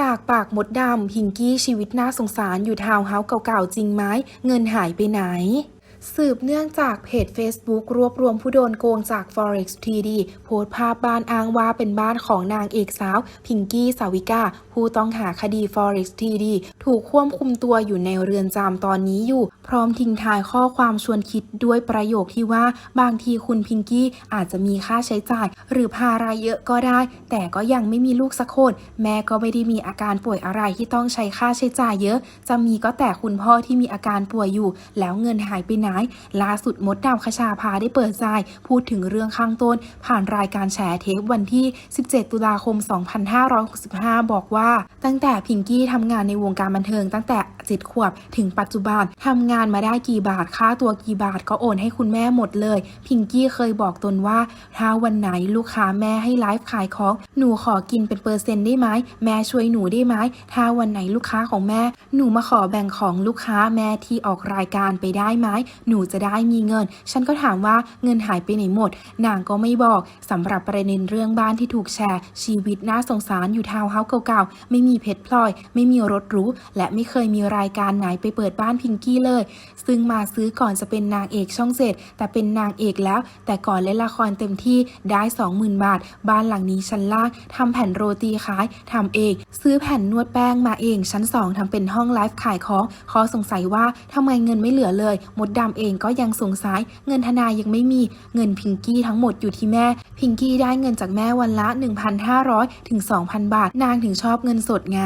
จากปากมดดำพิงกี้ชีวิตน่าสงสารอยู่ทาวน์เฮาส์เก่าๆจริงไหมเงินหายไปไหน สืบเนื่องจากเพจ Facebook รวบรวมผู้โดนโกงจาก Forex TD โพสต์ภาพบ้านอ้างว่าเป็นบ้านของนางเอกสาว พิงกี้สาวิกา ผู้ต้องหาคดี Forex TD ถูกควบคุมตัวอยู่ในเรือนจำตอนนี้อยู่ พร้อมทิ้งท้ายข้อความชวนคิดด้วยประโยคที่ว่า บางทีคุณพิงกี้อาจจะมีค่าใช้จ่าย หรือภาระเยอะก็ได้ แต่ก็ยังไม่มีลูกสักคนแม่ก็ไม่ได้มีอาการป่วยอะไรที่ต้องใช้ค่าใช้จ่ายเยอะ จะมีก็แต่คุณพ่อที่มีอาการป่วยอยู่ แล้วเงินหายไปไหนล่าสุดมดดำคชาพาได้เปิดใจพูดถึงเรื่องข้างต้น ผ่านรายการแฉเทปวันที่ 17 ตุลาคม 2565 บอกว่า ตั้งแต่พิงกี้ทำงานในวงการบันเทิงตั้งแต่จิตขวบถึงปัจจุบันทำงานมาได้กี่บาท ค่าตัวกี่บาทก็โอนให้คุณแม่หมดเลย พิงกี้เคยบอกตนว่า ถ้าวันไหนลูกค้าแม่ให้ไลฟ์ขายของ หนูขอกินเป็นเปอร์เซ็นต์ได้ไหม แม่ช่วยหนูได้ไหม ถ้าวันไหนลูกค้าของแม่ หนูมาขอแบ่งของลูกค้าแม่ที่ออกรายการไปได้ไหมหนูจะได้มีเงิน ฉันก็ถามว่าเงินหายไปไหนหมด นางก็ไม่บอกสำหรับประเด็นเรื่องบ้านที่ถูกแชร์ ชีวิตน่าสงสารอยู่ทาวน์เฮาส์เก่าๆ ไม่มีเพชรพลอย ไม่มีรถหรูและไม่เคยมีรายการไหนไปเปิดบ้านพิงกี้เลย ซึ่งมาซื้อก่อนจะเป็นนางเอกช่องเจ็ดแต่เป็นนางเอกแล้ว แต่ก่อนเล่นละครเต็มที่ได้ 20,000 บาท บ้านหลังนี้ชั้นล่างทำแผ่นโรตีขายทำเอง ซื้อแผ่นนวดแป้งมาเองชั้น 2ทำเป็นห้องไลฟ์ขายของขอสงสัยว่าทำไมเงินไม่เหลือเลย มดดำเองก็ยังสงสัยเงินทนายยังไม่มีเงินพิงกี้ทั้งหมดอยู่ที่แม่ พิงกี้ได้เงินจากแม่วันละ 1,500ถึง2,000 บาท นางถึงชอบเงินสดไง